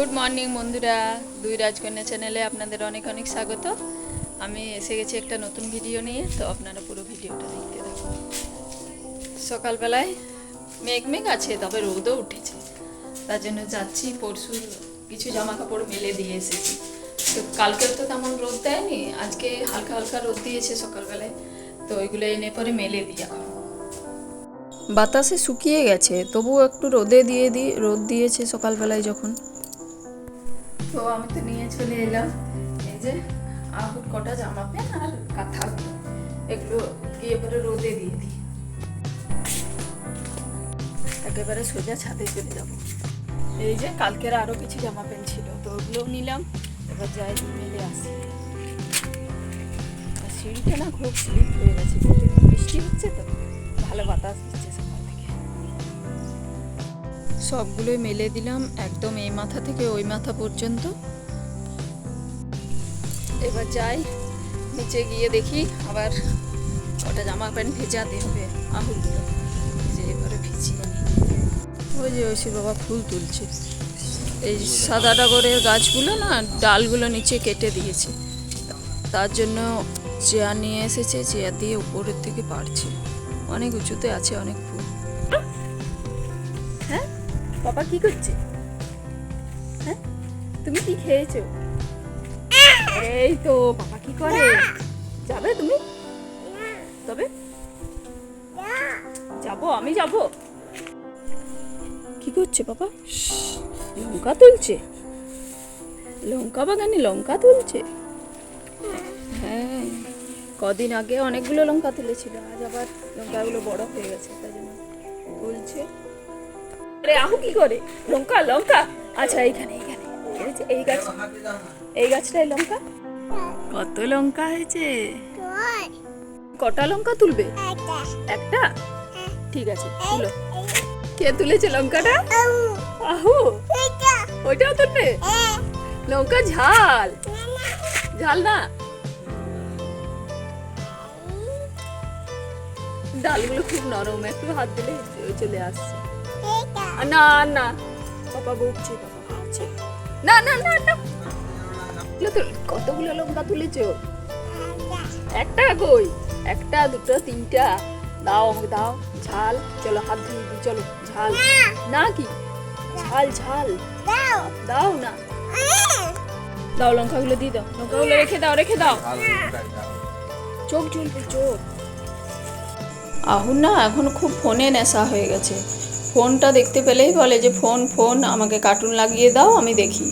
Good morning বন্ধুরা, দুই রাজকন্যা চ্যানেলে আপনাদের অনেক অনেক স্বাগত। আমি এসে গেছি একটা নতুন ভিডিও নিয়ে, তো আপনারা পুরো ভিডিওটা দেখতে থাকুন। সকালবেলায় মেঘ মেঘ আছে, তবে রোদও উঠেছে। তার জন্য যাচ্ছি, পরশু কিছু জামা কাপড় মেলে দিয়ে এসেছি। তো কালকেও তো তেমন রোদ দেয়নি, আজকে হালকা হালকা রোদ দিয়েছে সকালবেলায়। তো ওইগুলো এনে পরে মেলে দিয়ে বাতাসে শুকিয়ে গেছে, তবুও একটু রোদে দিয়ে দিই, রোদ দিয়েছে সকালবেলায় যখন। তো আমি তো নিয়ে চলে এলাম। এই যে আহুর কটা জামা প্যান্ট আর কাঁথা। এগুলো গিয়ে পরে রোদে দিয়ে দিই। একেবারে সোজা ছাদে চলে যাব। এই যে, কালকের আরও কিছু জামা প্যান্ট ছিল, তো ওগুলোও নিলাম। এবার যাই মেলে আসি। সিঁড়িটা না খুব স্লিপ হয়ে গেছে বৃষ্টি হচ্ছে তো, ভালো বাতাস দিচ্ছে। সবগুলোই মেলে দিলাম, একদম এই মাথা থেকে ওই মাথা পর্যন্ত। এবার যাই, নিচে গিয়ে দেখি আবার কটা জামা প্যান্ট ভেজাতে হবে আহুলগুলো যে এবারে ভিজিয়ে নিই। ওই যে ঐশী বাবা ফুল তুলছে। এই সাদা ডাগরের গাছগুলো না, ডালগুলো নিচে কেটে দিয়েছে। তার জন্য চেয়ার নিয়ে এসেছে, চেয়ার দিয়ে উপরের থেকে পারছে অনেক উঁচুতে আছে, অনেক ফুল। বাবা কি করছে? হ্যাঁ? তুমি কি খেয়েছো? এই তো, বাবা কি করে? যাবে তুমি? তবে? যাব, আমি যাব। কি করছে বাবা? লঙ্কা তুলছে? লঙ্কা বাগানে লঙ্কা তুলছে? হ্যাঁ কদিন আগে অনেকগুলো লঙ্কা তুলেছিল, আজ আবার লঙ্কাগুলো বড় হয়ে গেছে, তাই জন্য তুলছে। আরে আহু কি করে? লঙ্কা লঙ্কা? আচ্ছা এইখানে এইখানে। এই গাছ, এই গাছটাই লঙ্কা? কত লঙ্কা হয়েছে? কটা লঙ্কা তুলবে? একটা? ঠিক আছে, তুলো। কে তুলেছে লঙ্কাটা? আহু, ওইটাও তুলবে? লঙ্কা ঝাল। ঝাল না? ডালগুলো খুব নরম, একটু হাত দিলে চলে আসছে। না না। পাপা বকছে বকছে না না না তো, কতগুলো লঙ্কা তুলেছো? একটা কই? একটা, দুটো, তিনটা। দাও, আমাকে দাও। ঝাল। চলো, হাত ধুয়ে দিই, চলো। ঝাল। না কি? ঝাল ঝাল। দাও না। দাও, লঙ্কাগুলো দিয়ে দাও। লঙ্কাগুলো রেখে দাও রেখে দাও। চোখ জ্বলবে চোখ। আহুন না এখন খুব ফোনে নেশা হয়ে গেছে। ফোনটা দেখতে পেলেই বলে যে, ফোন ফোন, আমাকে কার্টুন লাগিয়ে দাও, আমি দেখি।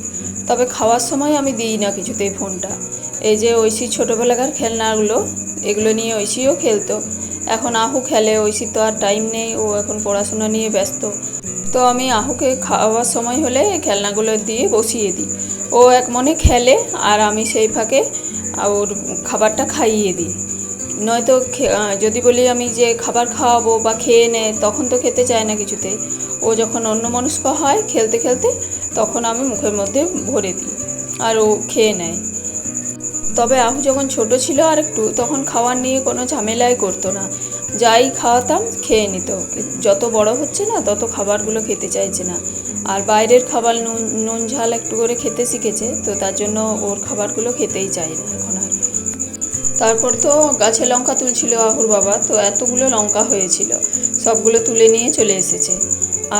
তবে খাওয়ার সময় আমি দিই না কিছুতেই ফোনটা। এই যে ঐশী ছোটোবেলাকার খেলনাগুলো, এগুলো নিয়ে ঐশীও খেলতো। এখন আহু খেলে, ঐশীর তো আর টাইম নেই, ও এখন পড়াশোনা নিয়ে ব্যস্ত। তো আমি আহুকে খাওয়ার সময় হলে খেলনাগুলো দিয়ে বসিয়ে দিই। ও এক মনে খেলে, আর আমি সেই ফাঁকে ওর খাবারটা খাইয়ে দিই। নয়তো যদি বলি আমি যে খাবার খাওয়াবো বা খেয়ে নে, তখন তো খেতে চায় না কিছুতেই ও যখন অন্য মনস্ক হয় খেলতে খেলতে, তখন আমি মুখের মধ্যে ভরে দিই আর ও খেয়ে নেয়। তবে আহু যখন ছোট ছিল আর একটু, তখন খাওয়ার নিয়ে কোনো ঝামেলাই করতো না। যাই খাওয়াতাম, খেয়ে নিত। যত বড় হচ্ছে না, তত খাবারগুলো খেতে চাইছে না। আর বাইরের খাবার নুন নুন ঝাল একটু করে খেতে শিখেছে, তো তার জন্য ওর খাবারগুলো খেতেই চায় না এখন আর। তারপর তো গাছে লঙ্কা তুলছিল আহুর বাবা, তো এতগুলো লঙ্কা হয়েছিল, সবগুলো তুলে নিয়ে চলে এসেছে।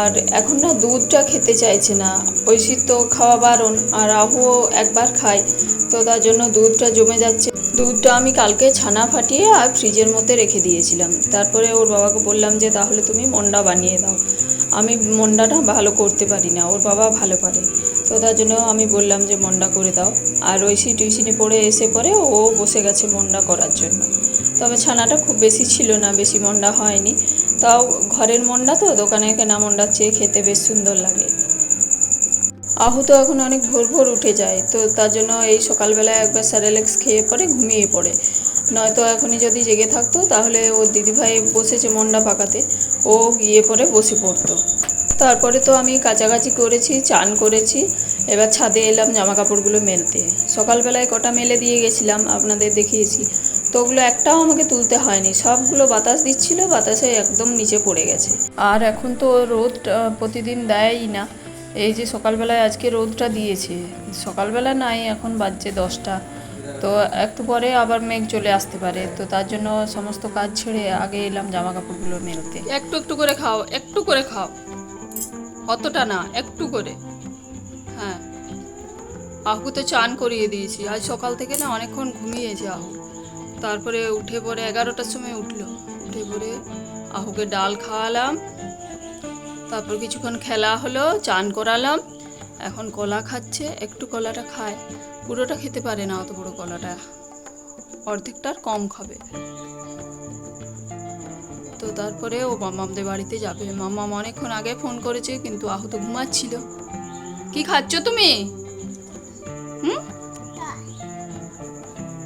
আর এখন না দুধটা খেতে চাইছে না ঐশীর তো খাওয়া বারণ, আর আহুও একবার খায়, তো তার জন্য দুধটা জমে যাচ্ছে। দুধটা আমি কালকে ছানা ফাটিয়ে আর ফ্রিজের মধ্যে রেখে দিয়েছিলাম। তারপরে ওর বাবাকে বললাম যে, তাহলে তুমি মন্ডা বানিয়ে দাও। আমি মন্ডাটা ভালো করতে পারি না, ওর বাবা ভালো পারে। তো তার জন্য আমি বললাম যে মন্ডা করে দাও। আর ঐশী টিউশনি পড়ে এসে পরে ও বসে গেছে মন্ডা করার জন্য। তবে ছানাটা খুব বেশি ছিল না, বেশি মন্ডা হয়নি। তাও ঘরের মন্ডা তো, দোকানে কেনা মন্ডার চেয়ে খেতে বেশ সুন্দর লাগে। আহু তো এখন অনেক ভোর ভোর উঠে যায়। তো তার জন্য এই সকালবেলায় একবার স্যারেলেক্স খেয়ে পরে ঘুমিয়ে পড়ে। নয়তো এখনই যদি জেগে থাকতো, তাহলে ওর দিদিভাই বসেছে মন্ডা পাকাতে ও গিয়ে পরে বসে পড়তো। তারপরে তো আমি কাচাকাচি করেছি, চান করেছি। এবার ছাদে এলাম জামা কাপড়গুলো মেলতে। সকালবেলায় কটা মেলে দিয়ে গেছিলাম, আপনাদের দেখিয়েছি। তো ওগুলো একটাও আমাকে তুলতে হয়নি। সবগুলো বাতাস দিচ্ছিল, বাতাসে একদম নিচে পড়ে গেছে। আর এখন তো রোদ প্রতিদিন দেয়ই না। এই যে সকালবেলায় আজকে রোদটা দিয়েছে। সকালবেলা নাই, এখন বাজছে দশটা। তো একটু পরে আবার মেঘ চলে আসতে পারে। তো তার জন্য সমস্ত কাজ ছেড়ে আগে এলাম জামা কাপড়গুলো মেলতে। একটু একটু করে খাও, একটু করে খাও। অতটা না, একটু করে। হ্যাঁ। আহু তো চান করিয়ে দিয়েছি। আজ সকাল থেকে না অনেকক্ষণ ঘুমিয়েছে আহু। তারপরে উঠে পরে এগারোটার সময় উঠল। উঠে পরে আহুকে ডাল খাওয়ালাম। তারপর কিছুক্ষণ খেলা হলো, চান করালাম। এখন কলা খাচ্ছে, একটু কলাটা খায়। পুরোটা খেতে পারে না অত বড় কলাটা। অর্ধেকটার কম খাবে। তো তারপরে ও মামামদের বাড়িতে যাবে। মামাম অনেকক্ষণ আগে ফোন করেছে, কিন্তু আহত ঘুমাচ্ছিল। কি খাচ্ছ তুমি? হুম?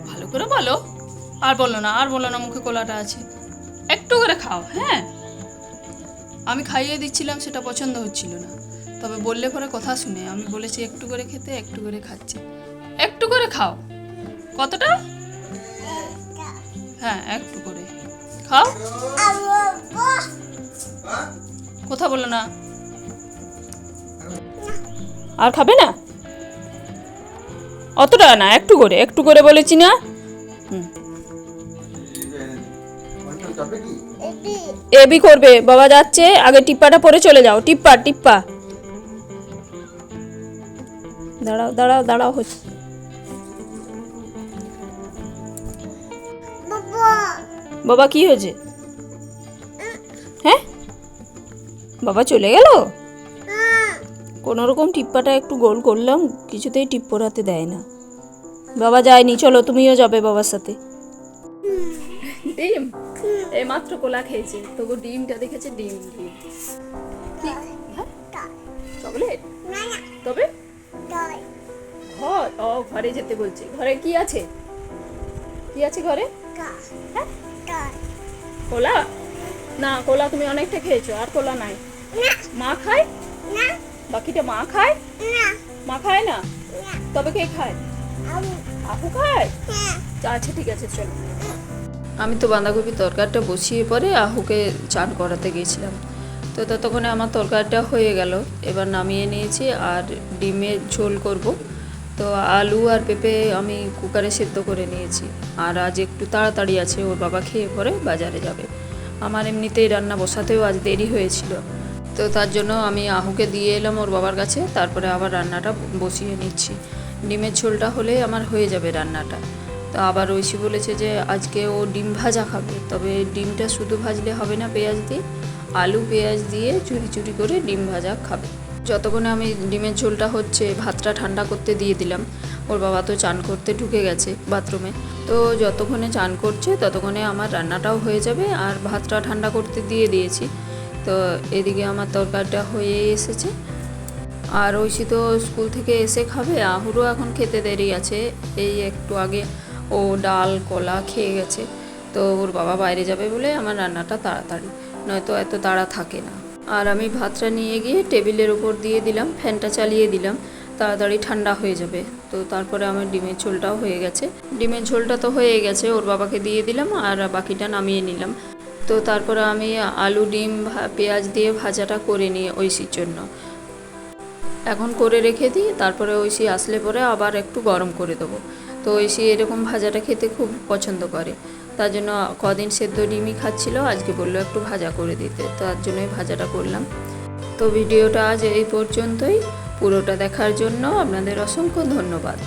ভালো করে বলো। আর বলো না, আর বলো না, মুখে কলাটা আছে। একটু করে খাও হ্যাঁ? আমি খাইয়ে দিচ্ছিলাম, সেটা পছন্দ হচ্ছিল না। তবে বললে পরে কথা শুনে আমি বলেছি একটু করে খেতে একটু করে খাচ্ছে। একটু করে খাও? কতটা? হ্যাঁ একটু করে। খাও? কথা বলো না। আর খাবে না? অতটা না একটু করে একটু করে বলেছি না। হুম। এবি করবে বাবা যাচ্ছে আগে টিপ্পাটা পরে চলে যাও। টিপ্পা টিপ্পা। দাঁড়াও দাঁড়াও দাঁড়াও হচ্ছে। বাবা। কি হয়েছে? হ্যাঁ? বাবা চলে গেল? কোনো রকম টিপ্পাটা একটু গোল করলাম কিছুতেই টিপ পরাতে দেয় না। বাবা যায়নি চলো তুমিও যাবে বাবার সাথে। ডিম? এই মাত্র কোলা খেয়েছে তবু ডিমটা দেখেছে ডিম ডিম হ্যাঁ চকলেট। তবে ঘর? ও ঘরে যেতে বলছে। ঘরে কি আছে? কি আছে ঘরে? হ্যাঁ? কোলা? না কোলা তুমি অনেকটা খেয়েছো আর কোলা নাই। মা খায়? বাকিটা মা খায়? মা খায় না? তবে কে খায়? আপু খায়? আচ্ছা ঠিক আছে চলো। আমি তো বাঁধাকপি তরকারিটা বসিয়ে পরে আহুকে চান করাতে গিয়েছিলাম। তো ততক্ষণে আমার তরকারিটা হয়ে গেল। এবার নামিয়ে নিয়েছি আর ডিমের ঝোল করব। তো আলু আর পেঁপে আমি কুকারে সেদ্ধ করে নিয়েছি। আর আজ একটু তাড়াতাড়ি আছে, ওর বাবা খেয়ে পরে বাজারে যাবে। আমার এমনিতেই রান্না বসাতেও আজ দেরি হয়েছিল। তো তার জন্য আমি আহুকে দিয়ে এলাম ওর বাবার কাছে, তারপরে আবার রান্নাটা বসিয়ে নিচ্ছি। ডিমের ঝোলটা হলে আমার হয়ে যাবে রান্নাটা। তো আবার ঐশী বলেছে যে, আজকে ও ডিম ভাজা খাবে। তবে ডিমটা শুধু ভাজলে হবে না পেঁয়াজ দিয়ে, আলু, পেঁয়াজ দিয়ে চুরি চুরি করে ডিম ভাজা খাবে। যতক্ষণে আমি ডিমের ঝোলটা হচ্ছে, ভাতটা ঠান্ডা করতে দিয়ে দিলাম, ওর বাবা তো চান করতে ঢুকে গেছে বাথরুমে। তো যতক্ষণে চান করছে, ততক্ষণে আমার রান্নাটাও হয়ে যাবে আর ভাতটা ঠান্ডা করতে দিয়ে দিয়েছি। তো এদিকে আমার তরকারিটা হয়ে এসেছে। আর ঐশী তো স্কুল থেকে এসে খাবে, আহুরও এখন খেতে দেরি আছে। এই একটু আগে ও ডাল, কলা খেয়ে গেছে। তো ওর বাবা বাইরে যাবে বলে আমার রান্নাটা তাড়াতাড়ি, নয়তো এত তাড়া থাকে না। আর আমি ভাতটা নিয়ে গিয়ে টেবিলের ওপর দিয়ে দিলাম, ফ্যানটা চালিয়ে দিলাম, তাড়াতাড়ি ঠান্ডা হয়ে যাবে। তো তারপরে আমার ডিমের ঝোলটাও হয়ে গেছে। ডিমের ঝোলটা তো হয়ে গেছে, ওর বাবাকে দিয়ে দিলাম আর বাকিটা নামিয়ে নিলাম। তো তারপরে আমি আলু, ডিম পেঁয়াজ দিয়ে ভাজাটা করে নিই ঐশীর জন্য। এখন করে রেখে দিই, তারপরে ঐশী আসলে পরে আবার একটু গরম করে দেবো। তো ঐশী এরকম ভাজাটা খেতে খুব পছন্দ করে। তার জন্য কদিন সেদ্ধ ডিমই খাচ্ছিল, আজকে বলল একটু ভাজা করে দিতে তার জন্যই ভাজাটা করলাম। তো ভিডিওটা আজ এই পর্যন্তই। পুরোটা দেখার জন্য আপনাদের অসংখ্য ধন্যবাদ।